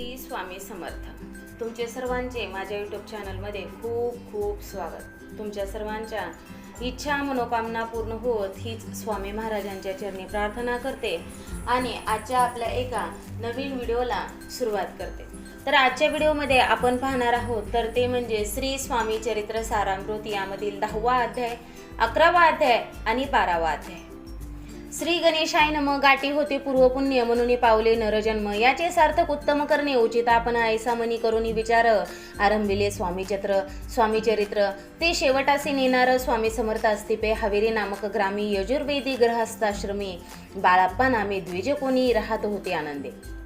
श्री स्वामी समर्थ. तुमचे सर्वांचे माझ्या यूट्यूब चॅनलमध्ये खूप खूप स्वागत. तुमच्या सर्वांच्या इच्छा मनोकामना पूर्ण होत हीच स्वामी महाराजांच्या चरणी प्रार्थना करते आणि आजच्या आपल्या एका नवीन व्हिडिओला सुरुवात करते. तर आजच्या व्हिडिओमध्ये आपण पाहणार आहोत तर ते म्हणजे श्री स्वामी चरित्र सारामृत यामधील दहावा अध्याय अकरावा अध्याय आणि बारावा अध्याय. श्री गणेशाय नम गाठी होते पूर्वपुण्य म्हणून पावले नरजन्म. याचे सार्थक उत्तम करणे उचित आपण ऐसा मनी करून विचार. आरंभिले स्वामी चत्र स्वामी चरित्र. ते शेवटासी नेणार स्वामी समर्थ अस्तिपे हवेरी नामक ग्रामी यजुर्वेदी ग्रहस्थाश्रमी बाळाप्पा नामे द्विज कोणी राहत होते आनंदे.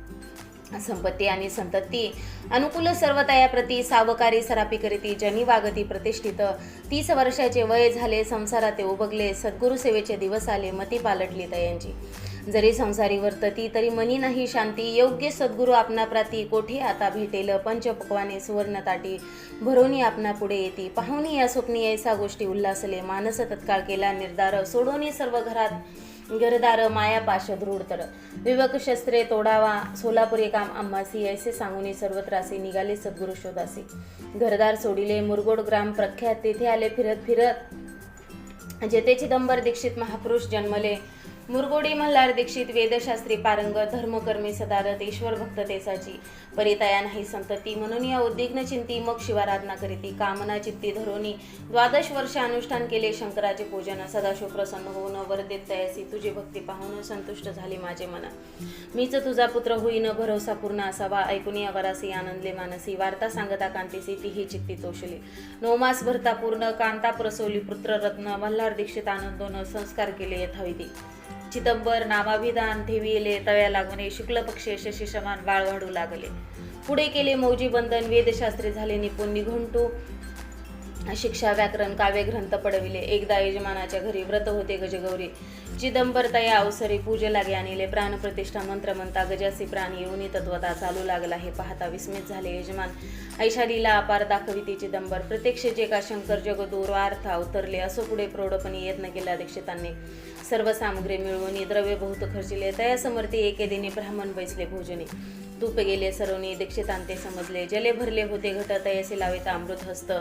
संपत्ती आणि संतती. अनुकूल सर्वतया प्रती सावकारी सरापी करीती जनी वागती प्रतिष्ठित. तीस वर्षाचे वय झाले संसारात ते उबगले सद्गुरु सेवेचे दिवस आले मती पालटली तयांची. जरी संसारी वर्तती तरी मनी नाही शांती. योग्य सद्गुरु आपणा प्राती कोठे आता भेटेल? पंचपक्वाने सुवर्ण ताटी भरोनी आपणा पुढे येती. पाहुणी या स्वप्नी ऐसा गोष्टी उल्हासले. मानस तत्काळ केला निर्धार. सोडोनी सर्व घरात घरदार माया पाश दृढतर विवक शस्त्रे तोडावा सोलापुरी काम आम्हासी ऐसे सांगून सर्वत्रासी निघाले सद्गुरु शोधासी. घरदार सोडिले मुरगोड ग्राम प्रख्यात तेथे आले फिरत फिरत. जेथे चिदंबर दीक्षित महापुरुष जन्मले मुरगोडी मल्हार दीक्षित वेदशास्त्री पारंग धर्मकर्मी सदारत ईश्वर भक्त तेसाची नाही संतती म्हणून या उद्विग्न चिंती मग शिवाराधना करीती. कामना चित्ती धरोनी द्वादश वर्ष अनुष्ठान केले शंकराचे पूजन. सदाशिव प्रसन्न होऊन वरदेत तयासी. तुझी भक्ती पाहून संतुष्ट झाली माझे मन. मीच तुझा पुत्र होईन भरोसा पूर्ण असावा. ऐकून वरासी आनंदले मानसी. वार्ता सांगता कांतीसी तीही चित्ती तोषली नोमास भरता पूर्ण कांता प्रसवली पुत्ररत्न. मल्हार दीक्षित आनंदोन संस्कार केले यथाविधी. चिदंबर नामाभिधान ठेविले तव्या लागणे शुक्ल पक्षे शशी समान बाळ वाढू लागले. पुढे केले मौजी बंधन वेदशास्त्री झाले निपुण निघुंटू. शिक्षा व्याकरण काव्य ग्रंथ पडविले. एकदा यजमानाच्या घरी व्रत होते गजगौरी. चिदंबर तया अवसरी पूजे लागे आणिले. प्राणप्रतिष्ठा मंत्र म्हणता गजासी प्राण येऊनी तत्वता चालू लागला हे पाहता विस्मित झाले यजमान. ऐशालीला अपार दाखविती चिदंबर. प्रत्यक्ष जे का शंकर जग दूर्वार्थ अवतरले असो पुढे प्रौढपणे यत्न केला दीक्षितांनी. सर्व सामग्री मिळवून द्रव्य बहुत खर्चिले. तया समर्थी एके दिनी ब्राह्मण बैसले भोजने. तूप गेले सर्वनी दीक्षितांते समजले. जले भरले होते घट तयसे लाविता अमृत हस्त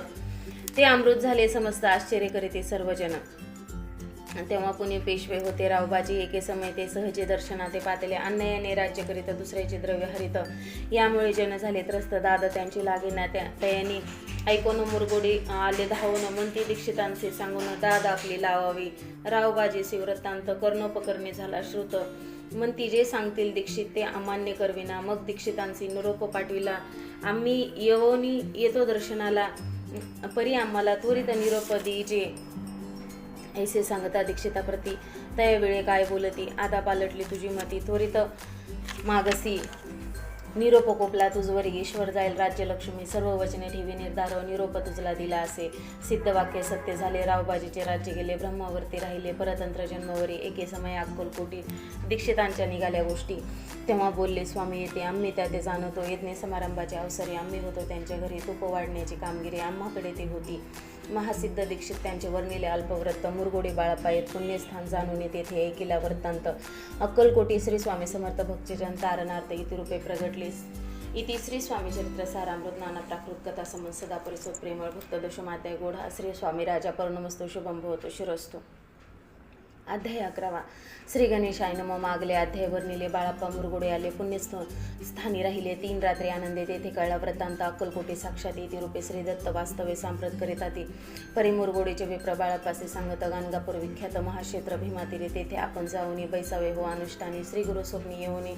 ते अमृत झाले समस्त आश्चर्य करीते सर्वजण. तेव्हा पुणे पेशवे होते रावबाजी एके समय ते सहजे दर्शनाते पातले अन्नयाने राज्य करीत दुसऱ्याचे द्रव्य हरित. यामुळे जन झाले त्रस्त. दादा त्यांची लागेना त्या ऐकून मुरगोडी आले धावून. म्हणती दीक्षितांचे सांगून दाद आपली लावावी. रावबाजी शिवरत्तांत कर्णोपकर्णी झाला श्रुत. म्हणती जे सांगतील दीक्षित ते अमान्य करविना. मग दीक्षितांचे निरोप पाठविला. आम्ही येवोनी येतो दर्शनाला. परी आम्हाला त्वरित निरोप जे ऐसे सांगता दीक्षिताप्रती त्यावेळे काय बोलती आता पालटली तुझी मती त्वरित मागसी. निरोप कोपला तुझवर ईश्वर जाईल राज्यलक्ष्मी सर्व वचने ठेवी निर्धार निरोप तुझला दिला असे. सिद्ध वाक्य सत्य झाले रावबाजीचे राज्य गेले ब्रह्मावरती राहिले परतंत्र जन्मवरी एके समय अक्कलकोटी दीक्षितांच्या निघाल्या गोष्टी. तेव्हा बोलले स्वामी येते आम्ही त्या ते जाणवतो येतने समारंभाचे अवसरे आम्ही होतो त्यांच्या घरी तुप वाढण्याची कामगिरी आम्हाकडे ती होती. महासिद्ध दीक्षित त्यांचे वर्णिले अल्पव्रत मुरगोडी बाळाप्पा पुण्यस्थान जाणून तेथे ऐकिला वृत्तांत अक्कलकोटी श्री स्वामी समर्थ भक्तजन तारणार्थ इति रूपे प्रगटलीस इति श्री स्वामी चरित्र सारामृत नाना प्राकृत कथा समन सदा परिसोत प्रेमळ भक्त दशमाध्याय गोढा. श्री स्वामी राजा पौर्णमस्तो शुभम भवतो शिरस्तो. अध्याय अकरावा. श्री गणेशाय नमो मागले अध्याय वर्णिले बाळाप्पा मुरगुडे आले पुण्यस्थ स्थानी राहिले तीन रात्री आनंदे तेथे कळला वृत्तांत. अक्कलकोटे साक्षात येते रूपे श्री दत्त वास्तवे सांप्रत करीत आती परी मुरगुडेचे विप्र बाळाप्पासे सांगत गाणगापूर विख्यात महाक्षेत्र भीमातीरे तेथे आपण जाऊन बैसावे हो अनुष्ठानी. श्री गुरु स्वप्नी येऊने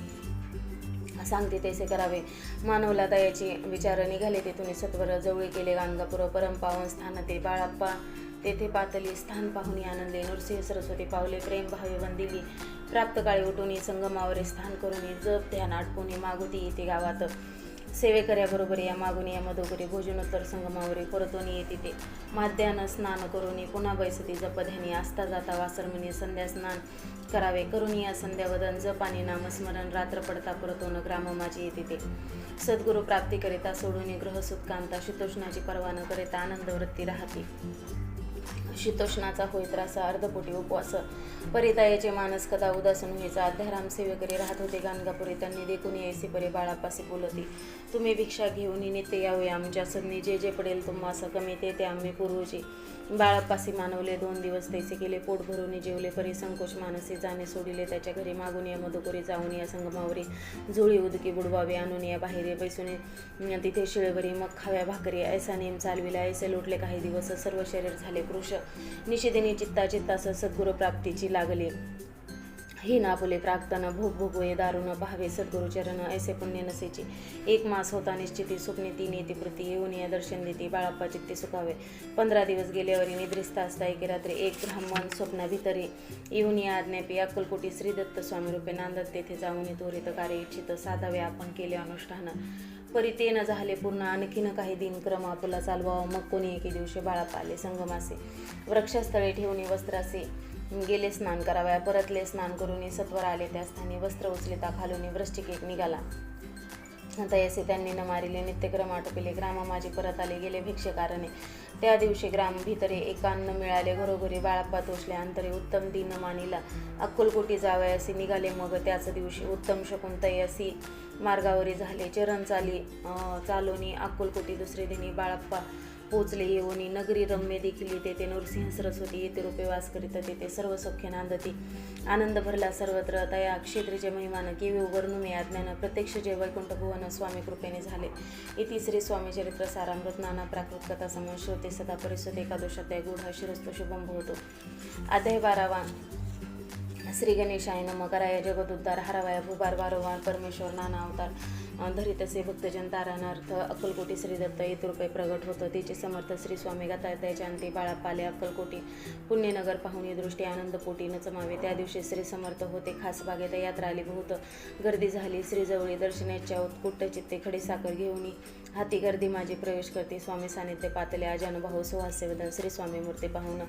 सांगते तैसे करावे. मानवला दयाची विचार निघाले तेथून सत्वर जवळी केले गाणगापूर परमपावन स्थान ते बाळाप्पा तेथे पातली स्थान पाहुणी आनंदे नृसिंह सरस्वती पावले प्रेम भावे वंदिली. प्राप्त काळी उठून संगमावरे स्थान करून जप ध्यान आटपून मागुती येते गावात. सेवेकऱ्याबरोबर या मागून या मधोगरी भोजनोत्तर संगमावरी परतून येते ते माध्यानं स्नान करून पुन्हा बैसती जपध्यानी. आस्था जाता वासरमणी संध्या स्नान करावे. करून या संध्यावदन जप आणि नामस्मरण रात्र पडता परतून ग्राम माझी येते. ते सद्गुरू प्राप्ती करिता सोडून ग्रहसुत्कांता शीतोष्णाची पर्वा न करिता आनंदवृत्ती राहते. शीतोष्णाचा होय त्रास अर्धपोटी उपवास. परितायाचे मानस कदा उदासन व्हायचा. अध्याराम सेवेकरी राहत होते गाणगापुरी. त्यांनी देखून यायसी परी बाळापासी बोलती तुम्ही भिक्षा घेऊन नित्य यावे. आमच्या सदनी जे जे पडेल तुम्हा कमी ते ते आम्ही पूर्वजी बाळापासी मानवले दोन दिवस तैसे केले. पोट भरून जेवले. परी संकोच मानसी जाणे सोडिले. त्याच्या घरी मागून या मधुकोरी जाऊन या संगमावरी. जुळी उदकी बुडवावे आणून या बाहेर बैसून. तिथे शिळेवरी मग खाव्या भाकरी. ऐसा नेम चालविला. ऐसे लोटले काही दिवस. सर्व शरीर झाले कृश निषेधिनी चित्ता चित्तास सद्गुरु प्राप्तीची लागली. ही नापुले प्राक्तन भोग भोगवे दारुण भावे सद्गुरु चरण ऐसे पुण्य नसेची. एक मास होता निश्चिती स्वप्ने ती नेती प्रती येऊन या दर्शन देती बाळाप्पा चित्ते सुखावे. पंधरा दिवस गेल्यावरी निद्रिस्त असता एके रात्री एक ब्राह्मण स्वप्ना भितरी येऊन या आज्ञापी अक्कलकोटी श्री दत्त स्वामी रूपे नांदत तेथे जाऊन तोरित कार्य इच्छित साधावे आपण केले अनुष्ठान. परी ते न झाले पूर्ण. आणखीन काही दिनक्रम आपुला चालवावा. मग कोणी एके दिवशी बाळाप्पा आले. संगमासे वृक्षस्थळे ठेवून वस्त्रासे गेले स्नान कराव्या. परतले स्नान करून सत्वर आले. त्या स्थानी वस्त्र उचलिता खालून वृष्टिकेक निघाला. आता असे त्यांनी न मारिले. नित्यक्रम आटोपिले. ग्रामा माझे परत आले. गेले भिक्षेकारणे त्या दिवशी ग्राम भितरे एकान्न मिळाले. घरोघरी बाळाप्पा तोचले. अंतरे उत्तम दिन मानिला. अक्कलकोटी जावयासी असे निघाले. मग त्याच दिवशी उत्तम शकून तयसी मार्गावरी झाले चरण चाली चालोनी अक्कलकोटी दुसरे दिनी बाळप्पा पोचले येऊनी नगरी रम्य देखील तेथे नृसिंह सरस्वती येथे रूपे वास करीत तेथे सर्व सौख्य नांदती. आनंद भरला सर्वत्र तया क्षेत्रीचे महिमान केवी वर्णुमे आज्ञान प्रत्यक्ष जे वैकुंठ भुवन स्वामी कृपेने झाले. इति श्री स्वामी चरित्र सारामृत नाना प्राकृत कथा समोर श्रोते सदा परिसुत एकादशाध्याय गूढ शिरस्तो शुभम भोवतो. अध्याय बारावा. श्री गणेशाय नम. कराय जगदुद्धार हरावाय भूभार वारंवार परमेश्वर नाना अवतार. धरित असे भक्तजन तारणार्थ अक्कलकोटी श्री दत्त येत रुपये प्रगट होतं. तिचे समर्थ श्री स्वामी गातायताच्या अंती बाळापाले अक्कलकोटी पुण्यनगर पाहुणी दृष्टी आनंदपोटी न चमावे त्या दिवशी श्री समर्थ होते खास बागेत यात्रा आली बहुत गर्दी झाली श्रीजवळी दर्शनाच्या उत्कुट्ट चित्ते खडी साखर घेऊन हाती गर्दी माझी प्रवेश करते. स्वामी सानिध्य पातले अजानुभाऊ सुहास्यवदन श्री स्वामी मूर्ती पाहून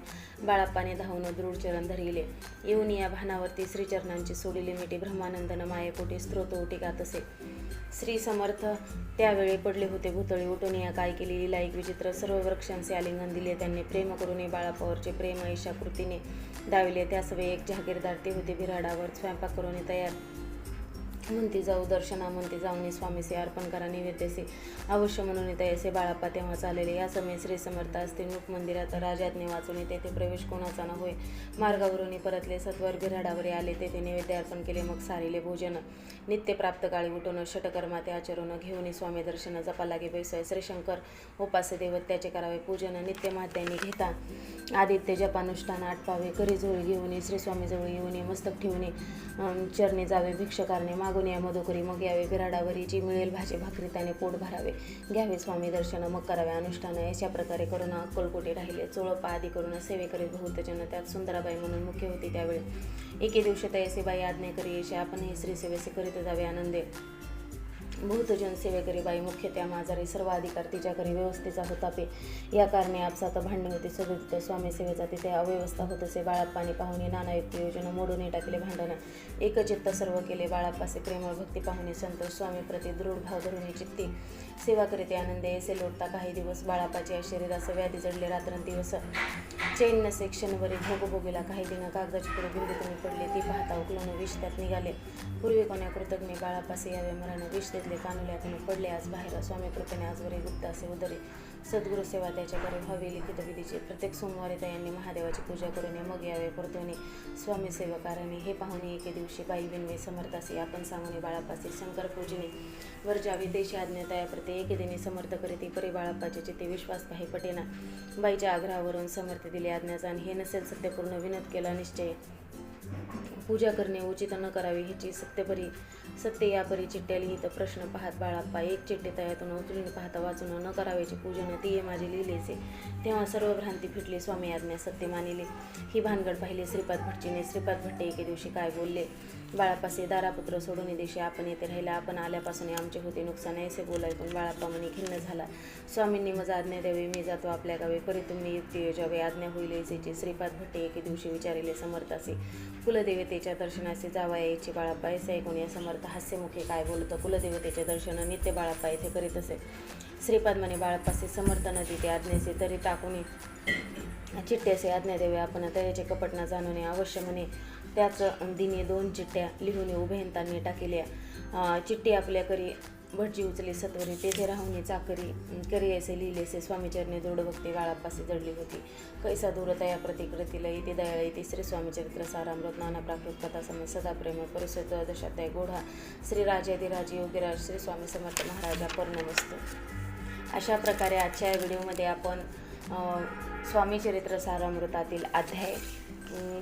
बाळाप्पाने धावून दृढ चरण धरिले. येऊन या भानावरती श्रीचरणांची सोडिली मिठी. ब्रह्मानंदन मायेपोटी स्त्रोत ओटी गात असे श्री समर्थ त्यावेळी पडले होते. भुतळी उठून या काय केलेली लाईक विचित्र सर्व वृक्षांचे आलिंगन दिले. त्यांनी प्रेम करून बाळापावरचे प्रेम ऐशा कृतीने दाविले. त्यासवे एक जहागीरदार ते होते. बिराडावर स्वयंपाक करून तयार म्हणती जाऊ दर्शना म्हणती जाऊने स्वामीसे अर्पण करा निवेद्यसे अवश्य म्हणून तयसे बाळाप्पा तेव्हा चाललेले. या समय श्री समर्थ असते. मुख मंदिरात राजाज्ञे वाचून तेथे प्रवेश कोणाचा न होय. मार्गावरून परतले. सत्वर बिराडावर आले. तेथे नैवेद्य अर्पण केले. मग सारिले भोजन. नित्य प्राप्त काळी उठून षटकर्मा ते आचरून घेऊन स्वामी दर्शन जपा लागे. बैसय श्रीशंकर. उपास देवत त्याचे करावे पूजन. नित्य मात्यांनी घेता. आदित्य जपानुष्ठान आटपावे. करी झोळी घेऊन श्री स्वामीजवळ येऊन मस्तक ठेवणे चरणे जावे. भिक्षकारणे मागून या मधुकरी. मग यावे बिराडावरी. जी मिळेल भाजी भाकरी त्याने पोट भरावे. घ्यावे स्वामी दर्शन. मग करावे अनुष्ठान. अशा प्रकारे करून अक्कलकोटी राहिले. चोळपा आदी करून सेवे करीत बहुतजन त्यात सुंदराबाई म्हणून मुख्य होती त्यावेळी. एके दिवशी तयसेबाई आज्ञा करी. आपण हे श्री सेवेसे करीत जावे. आनंदे. बहुतजन सेवेकरी बाई मुख्य त्या माझारी सर्व अधिकार तिच्या घरी व्यवस्थेचा होता पे. या कारणे आपसात भांडणे होते. सगळे तिथे स्वामी सेवेचा तिथे अव्यवस्था होत असे. बाळाप्पाने पाहुणे नानायुक्त योजना मोडून टाकले भांडण. एकचित्त सर्व केले. बाळाप्पासे प्रेमळ भक्ती पाहुणे संतोष स्वामी प्रति दृढ भाव धरून चित्ती. सेवा करीते आनंदे असे लोटता काही दिवस बाळापाचे शरीरास व्याधी जडले रात्रंदिवस. चैन नसे क्षणवरील भोगभोगीला काही दिन कागदाची पुढे गुंडीतून पडले ती पाहता उकलून विष त्यात निघाले. पूर्वी कोण्या कृतज्ञ बाळापासे यावे मरण विष देतले कानुल्यातून पडले आज बाहेर स्वामी कृपेने आजवरे गुप्त असे उदरे. सद्गुरु सेवा त्याच्याकडे व्हावी लिखित विधीचे प्रत्येक सोमवारी त्यांनी महादेवाची पूजा करून मग यावे परतोने स्वामी सेवकाराने हे पाहुणे एके दिवशी बाई बिनवे समर्थासे आपण सांगणे बाळापासे शंकर पूजने. वर जावी देशी आज्ञा प्रति एके दिने समर्थ करीती परी बाळापाचे चित्ते विश्वास काही पटेना. बाईच्या आग्रहावरून समर्थ दिले आज्ञाचा आणि हे नसेल सत्यपूर्ण विनोद केला निश्चय. पूजा करणे उचित न करावी ह्याची सत्यपरी सत्य या परी चिठ्ठ्या लिहित प्रश्न पाहत बाळाप्पा एक चिठ्ठी तयातून उचलून पाहता वाचून न करावेचे पूजन ती माझे लिहिलेचे. तेव्हा सर्व भ्रांती फिटली स्वामी आज्ञा सत्य मानिले. ही भानगड पाहिली श्रीपाद भट्टीने. श्रीपाद भट्टे एके दिवशी काय बोलले? बाळापासे दारापुत्र सोडून दिवशी आपण येथे राहिला. आपण आल्यापासून आमचे होते नुकसान ऐसे बोलाय पण बाळाप्पा म्हणे खिन्न झाला. स्वामींनी माझा आज्ञा द्यावी मी जातो आपल्या गावी. परी तुम्ही युक्ती योजावे आज्ञा होईल यायचे श्रीपाद भट्टे एके दिवशी विचारिले समर्थासे. कुलदेवतेच्या दर्शनाचे जावा यायचे बाळाप्पा ऐसे ऐकून या समर्थ हास्यमुखी काय बोलतं कुलदेवतेचे दर्शन नित्य बाळाप्पा येथे करीत असे. श्रीपाद म्हणे बाळाप्पासे समर्थ नदी ते आज्ञेचे तरी टाकून चिठ्ठी असे आज्ञादेवे आपण तयाचे कपट न जाणून अवश्य म्हणे त्याच दिनी दोन चिठ्ठ्या लिहून उभयंतांनी टाकेल्या. चिठ्ठी आपल्या करी भटजी उचली सत्वरी तेथे राहुनी चाकरी करी असे लिहिलेसे स्वामीचरणी दृढ भक्ती गाळापासी जडली होती. कैसा दूरतया प्रतिकृतीला इथे दयाळ येते. श्री स्वामी चरित्र सारामृत नाना प्राकृत कथा समय सदा प्रेम परिसत दशाध्याय गोढा श्री राजाधिराज योगीराज श्री स्वामी समर्थ महाराजा पर्णमस्तू अशा प्रकारे आजच्या या व्हिडिओमध्ये आपण स्वामी चरित्र सारामृतातील अध्याय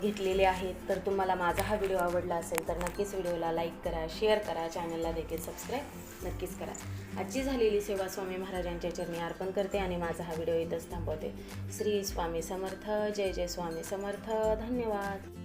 घेतलेले आहेत तर तुम्हाला माझा हा व्हिडिओ आवडला असेल तर नक्कीच व्हिडिओला लाईक करा शेअर करा चॅनलला देखील सबस्क्राईब नक्कीच करा. आजची झालेली सेवा स्वामी महाराजांच्या चरणी अर्पण करते आणि माझा हा व्हिडिओ इथंच थांबवते. श्री स्वामी समर्थ जय जय स्वामी समर्थ धन्यवाद.